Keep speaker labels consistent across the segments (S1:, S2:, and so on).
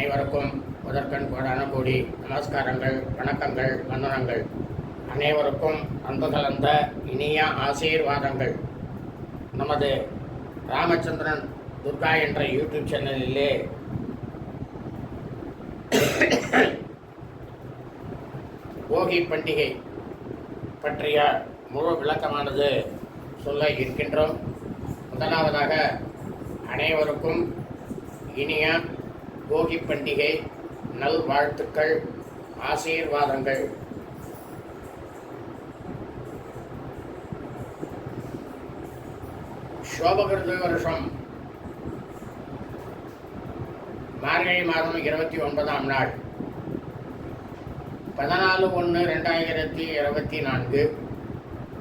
S1: அனைவருக்கும் முதற்கண் கோடான கோடி நமஸ்காரங்கள் வணக்கங்கள் வந்தனங்கள். அனைவருக்கும் அன்பு கலந்த இனிய ஆசீர்வாதங்கள். நமது ராமச்சந்திரன் துர்கா என்ற யூடியூப் சேனலிலே போகி பண்டிகை பற்றிய முழு விளக்கமானது சொல்ல இருக்கின்றோம். முதலாவதாக அனைவருக்கும் இனிய போகி பண்டிகை நல்வாழ்த்துக்கள் ஆசீர்வாதங்கள். சோபகிருத வருஷம் மார்கழி மாதம் இருபத்தி ஒன்பதாம் நாள். பதினாலு ஒன்று ரெண்டாயிரத்தி இருபத்தி நான்கு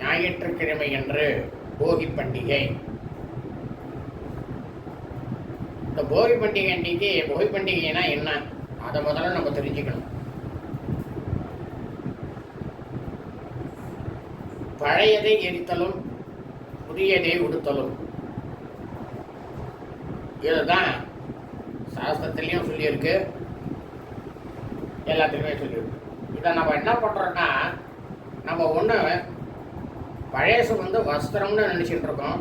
S1: ஞாயிற்றுக்கிழமை அன்று போகி பண்டிகை இந்த போகி பண்டிகை அன்றைக்கி போகி பண்டிகைனா என்ன? அதை முதல்ல நம்ம தெரிஞ்சுக்கணும். பழையதை எரித்தலும் புதியதை உடுத்தலும். இதுதான் சாஸ்திரத்திலையும் சொல்லியிருக்கு. எல்லாத்துலேயுமே சொல்லியிருக்கு. இதை நம்ம என்ன பண்ணுறோன்னா நம்ம ஒன்று பழையசு வந்து வஸ்திரம்னு நினச்சிட்டு இருக்கோம்.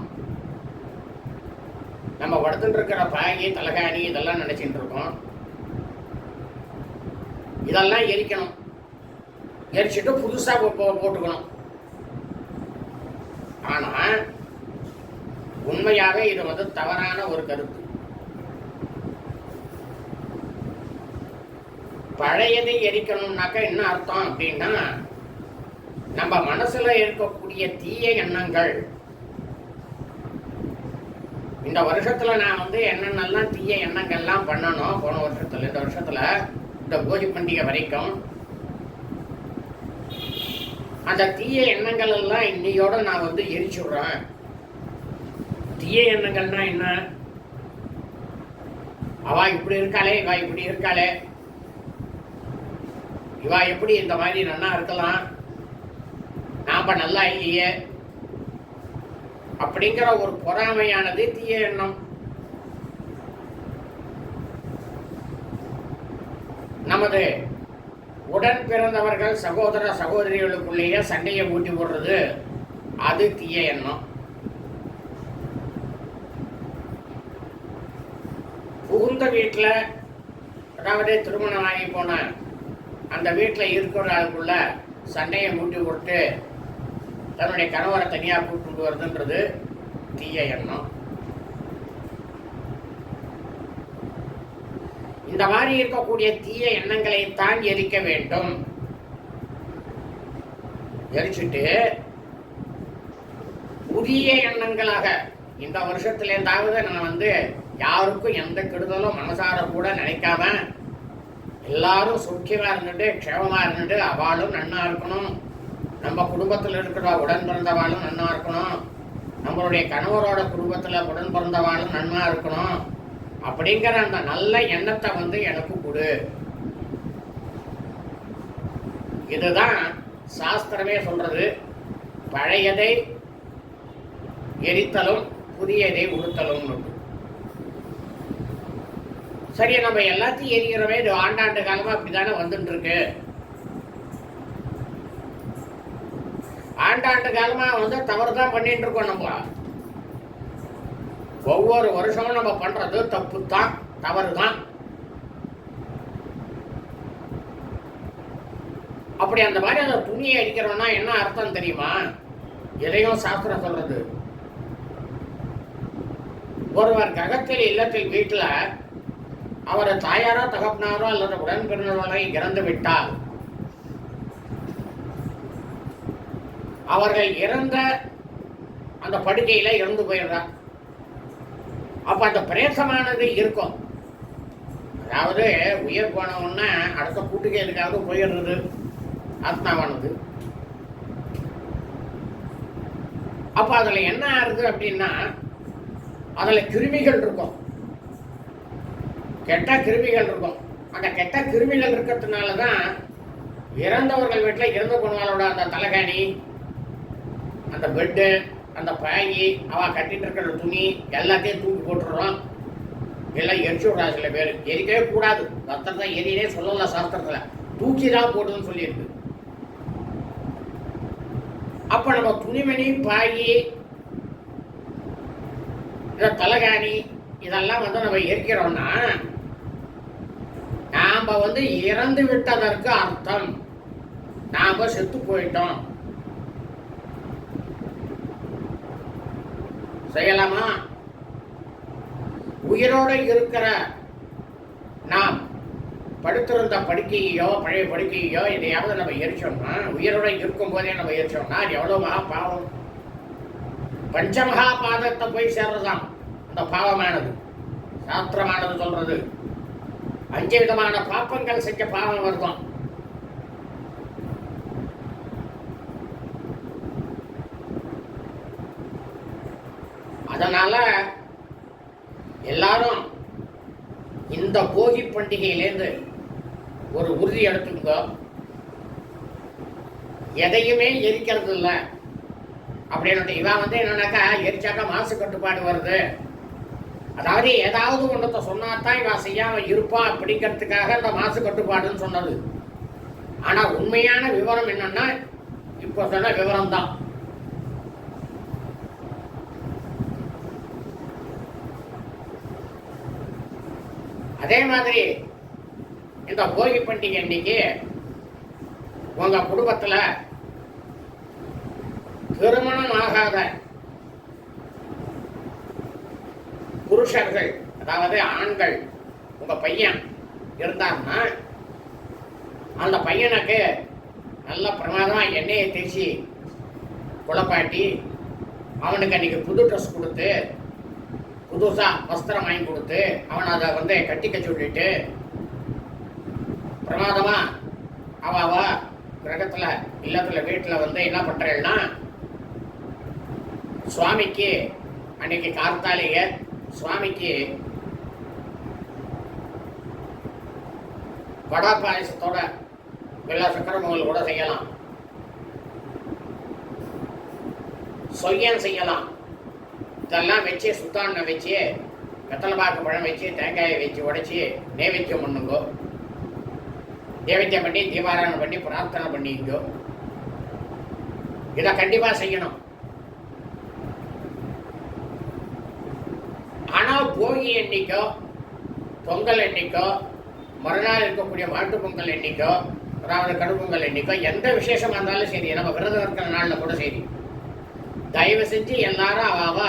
S1: நம்ம படுத்துட்டு இருக்கிற பாயி தலகாணி இதெல்லாம் நினச்சிட்டு இருக்கோம் இதெல்லாம் எரிக்கணும். எரிச்சிட்டு புதுசாக போட்டுக்கணும். ஆனால் உண்மையாக இது வந்து தவறான ஒரு கருத்து. பழையதை எரிக்கணும்னாக்கா என்ன அர்த்தம் அப்படின்னா நம்ம மனசுல இருக்கக்கூடிய தீய எண்ணங்கள் இந்த வருஷத்துல நான் வந்து என்னென்னலாம் தீய எண்ணங்கள்லாம் பண்ணணும் போன வருஷத்துல இந்த வருஷத்துல இந்த பூஜை பண்டிகை வரைக்கும் அந்த தீய எண்ணங்கள் எல்லாம் இன்னையோட நான் வந்து எரிச்சுடுறேன். தீய எண்ணங்கள்னா என்ன? அவ இப்படி இருக்காளே இவா இப்படி இருக்காளே. இவா எப்படி இந்த மாதிரி நன்னா இருக்கலாம்? நாம நல்லா இல்லையே. அப்படிங்கிற ஒரு பொறாமையானது தீய எண்ணம். நமது உடன் பிறந்தவர்கள் சகோதர சகோதரிகளுக்குள்ளேயே சண்டையை ஊட்டி போடுறது அது தீய எண்ணம். புகுந்த வீட்டில் அதாவது திருமணம் ஆகி போன அந்த வீட்டில் இருக்கிறவர்களுக்குள்ள சண்டையை மூட்டி விட்டு தன்னுடைய கணவரை தனியாக கூப்பிட்டு வருதுன்றது தீய எண்ணம். இந்த மாதிரி இருக்கக்கூடிய தீய எண்ணங்களை தான் எரிக்க வேண்டும். எரிச்சுட்டு புதிய எண்ணங்களாக இந்த வருஷத்துலேருந்தாவது நான் வந்து யாருக்கும் எந்த கெடுதலும் மனசார கூட நினைக்காம எல்லாரும் சுக்கியமாக இருந்துட்டு க்ஷேமமாக இருந்துட்டு அவளும் நன்னா இருக்கணும். நம்ம குடும்பத்தில் இருக்கிற உடன் பிறந்தவாளும் நன்னா இருக்கணும். நம்மளுடைய கணவரோட குடும்பத்தில் உடன் பிறந்தவாளும் நன்னா இருக்கணும். அப்படிங்கிற அந்த நல்ல எண்ணத்தை வந்து எனக்கு கொடு. இதுதான் சாஸ்திரமே சொல்றது. பழையதை எரித்தலும் புதியதை உடுத்தலும் சரி நம்ம எல்லாத்தையும் எரிகிறவே இது ஆண்டாண்டு காலமாக அப்படி தானே வந்துட்டு இருக்கு ஆண்டாண்டு காலமாக வந்து தவறு தான் பண்ணிட்டு இருக்கோம் நம்ம. ஒவ்வொரு வருஷமும் நம்ம பண்றது தப்பு தான் தவறு தான் அப்படி அந்த மாதிரி அந்த துணியை அடிக்கிறோம்னா என்ன அர்த்தம் தெரியுமா? எதையும் சாஸ்திரம் சொல்றது. ஒருவர் கிரகத்தில் இல்லத்தில் வீட்டில் அவர் தாயாரோ தகப்பனாரோ அல்லது உடன் பிறந்தவரை இறந்து விட்டால் அவர்கள் இறந்த அந்த படுக்கையில் இறந்து போயிடுறான். அப்ப அந்த பிரேசமானது இருக்கும். அதாவது உயிர் போனவுன்னா அடுத்த கூட்டுக்கு எதுக்காவது போயிடுறது. ஆத்மாவானது. அப்ப அதுல என்ன ஆறுது அப்படின்னா அதுல கிருமிகள் இருக்கும். கெட்ட கிருமிகள் இருக்கும். அந்த கெட்ட கிருமிகள் இருக்கிறதுனால தான் இறந்தவர்கள் வீட்டில் இறந்து போனவங்களோட அந்த தலைகாணி அந்த பெட்டு அந்த பாயி அவள் கட்டிட்டு இருக்கிற துணி எல்லாத்தையும் தூக்கி போட்டுடுறோம் எல்லாம் எரிச்சு விடுறா சில பேர். எரிக்கவே கூடாது. பத்திரத்தை எரியனே சொல்லல சாஸ்திரத்தில். தூக்கி தான் போடுதுன்னு சொல்லியிருக்கு. அப்போ நம்ம துணிமணி பாயி இந்த தலைகாணி இதெல்லாம் வந்து நம்ம எரிக்கிறோம்னா நாம் வந்து இறந்து விட்டதற்கு அர்த்தம். நாம் செத்து போயிட்டோம். செய்யலாமா? உயிரோடு இருக்கிற நாம் படுத்திருந்த படுக்கையோ பழைய படுக்கையோ எதையாவது நம்ம எரிச்சோம்னா உயிரோட இருக்கும் போதே நம்ம எரிச்சோம்னா அது எவ்வளோ மகா பாவம். பஞ்சமகா பாதத்தை போய் சேர்றதாம். அந்த பாவமானது. சாஸ்திரமானது சொல்றது. அஞ்சு விதமான பாப்பங்கள் செஞ்ச பாவம் வருதான் அதனால எல்லாரும் இந்த போகி பண்டிகையிலேருந்து ஒரு உறுதி எடுத்துருந்தோம் எதையுமே எரிக்கிறது இல்லை அப்படின்னு இவன் வந்து என்னன்னாக்கா எரிச்சாக்கா மாசு கட்டுப்பாடு வருது. அதாவது ஏதாவது ஒன்றத்தை சொன்னாதான் இவன் செய்யாம இருப்பா அப்படிங்கிறதுக்காக அந்த மாசு கட்டுப்பாடுன்னு சொன்னது. ஆனால் உண்மையான விவரம் என்னன்னா இப்போ சொன்ன விவரம் தான் அதே மாதிரி இந்த போகி பண்டிகை அன்னைக்கு உங்க குடும்பத்துல திருமணம் ஆகாத புருஷர்கள் அதாவது ஆண்கள் உங்க பையன் இருந்தாருன்னா அந்த பையனுக்கு நல்ல பிரமாதமா எண்ணெயை தேய்ச்சி குளப்பாட்டி அவனுக்கு அன்னைக்கு புது ட்ரெஸ் கொடுத்து புதுசா வஸ்திரம் வாங்கி கொடுத்து அவன் அதை வந்து கட்டிக்க சொல்லிட்டு பிரமாதமா அவ அவ கிரகத்துல இல்லத்துல வீட்டுல வந்து என்ன பண்றேன்னா சுவாமிக்கு அன்னைக்கு கார்த்தாலேயே சுவாமிக்கு வடா பாயசத்தோட எல்லா சக்கரமங்கள் கூட செய்யலாம். சொய்யன் செய்யலாம். இதெல்லாம் வச்சு சுத்தாண்ணை வச்சு வெத்தலை பாக்கு பழம் வச்சு தேங்காயை வச்சு உடைச்சி நைவேத்தியம் பண்ணுங்கோ. நைவேத்தியம் பண்ணி தீபாராயணம் பண்ணி பிரார்த்தனை பண்ணிக்கோ இதை கண்டிப்பாக செய்யணும். ஆனால் போகி எண்ணிக்கோ பொங்கல் எண்ணிக்கோ மறுநாள் இருக்கக்கூடிய மாட்டு பொங்கல் எண்ணிக்கோ அதாவது கடுப்பொங்கல் எண்ணிக்கோ எந்த விசேஷமாக இருந்தாலும் சரி நம்ம விரதம் இருக்கிற நாள்ல கூட சரி. தயவு செஞ்சு எல்லாரும் அவ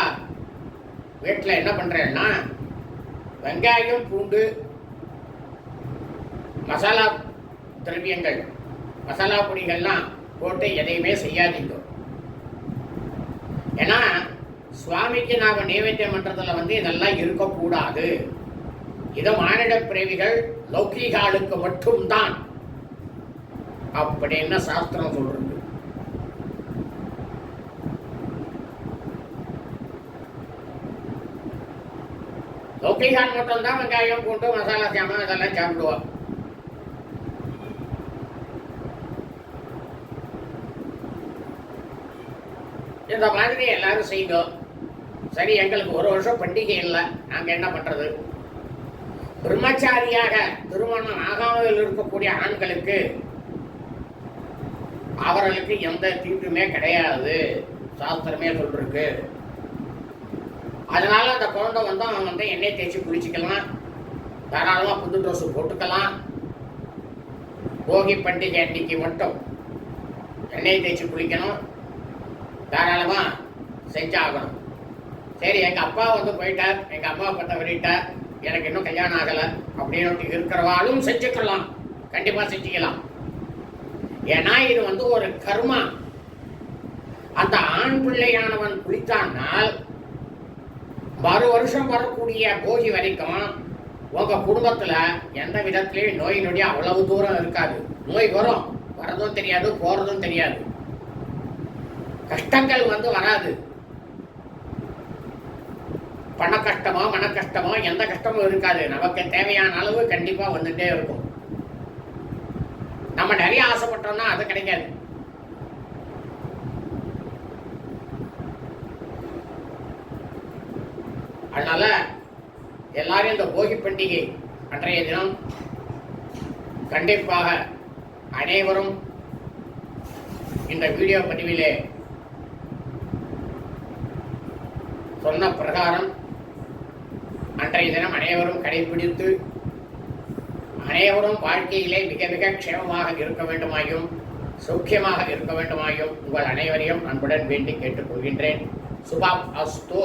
S1: வீட்டில் என்ன பண்ணுறேன்னா வெங்காயம் பூண்டு மசாலா திரவியங்கள் மசாலா பொடிகள்லாம் போட்டு எதையுமே செய்யாதீங்க. ஏன்னா சுவாமிக்கு நாம நைவேத்தியம் பண்ணுறதுல வந்து இதெல்லாம் இருக்கக்கூடாது. இது மானிட பிறவிகள் லௌகீகாலுக்கு மட்டும்தான். அப்படின்னு சாஸ்திரம் சொல்றது மட்டும் தான் வெங்காயம் பூண்டு மசாலா சாமான் இதெல்லாம் சாப்பிடுவோம் இந்த மாதிரி எல்லாரும் செய்தோம் சரி எங்களுக்கு ஒரு வருஷம் பண்டிகை இல்லை நாங்கள் என்ன பண்றது பிரம்மச்சாரியாக திருமணம் ஆகாமல் இருக்கக்கூடிய ஆண்களுக்கு அவர்களுக்கு எந்த தீட்டுமே கிடையாது சாஸ்திரமே சொல்லிருக்கு அதனால அந்த குழந்தை வந்து அவன் வந்து எண்ணெய் தேய்ச்சி குளிச்சுக்கலாம். தாராளமாக புது ட்ரெஸ் போட்டுக்கலாம். போகி பண்டிகை அன்னைக்கு மட்டும் எண்ணெய் தேய்ச்சி குளிக்கணும். தாராளமாக செஞ்சாகணும். சரி எங்கள் அப்பா வந்து போயிட்டார். எங்கள் அம்மா பத்த வெளியிட்டார். எனக்கு இன்னும் கல்யாணம் ஆகலை. அப்படின்னு இருக்கிறவாளும் செஞ்சுக்கலாம். கண்டிப்பாக செஞ்சுக்கலாம். ஏன்னா இது வந்து ஒரு கர்மா. அந்த ஆண் பிள்ளையானவன் குளித்தானால் மறு வருஷம் வரக்கூடிய போகி வரைக்கும் உங்க குடும்பத்துல எந்த விதத்திலையும் நோய் நொடி அவ்வளவு தூரம் இருக்காது. நோய் வரும். வரதும் தெரியாது போறதும் தெரியாது. கஷ்டங்கள் வந்து வராது. பண கஷ்டமோ மன கஷ்டமோ எந்த கஷ்டமும் இருக்காது. நமக்கு தேவையான அளவு கண்டிப்பா வந்துட்டே இருக்கும். நம்ம நிறைய ஆசைப்பட்டோம்னா அது கிடைக்காது. அதனால எல்லாரும் இந்த போகி பண்டிகை அன்றைய தினம் கண்டிப்பாக அனைவரும் இந்த வீடியோ பதிவிலே சொன்ன பிரகாரம் அன்றைய தினம் அனைவரும் கடைபிடித்து அனைவரும் வாழ்க்கையிலே மிக மிக க்ஷேமமாக இருக்க வேண்டுமாயும் சௌக்கியமாக இருக்க வேண்டுமாயும் உங்கள் அனைவரையும் அன்புடன் வேண்டி கேட்டுக்கொள்கின்றேன். சுபாப் அஸ்தோ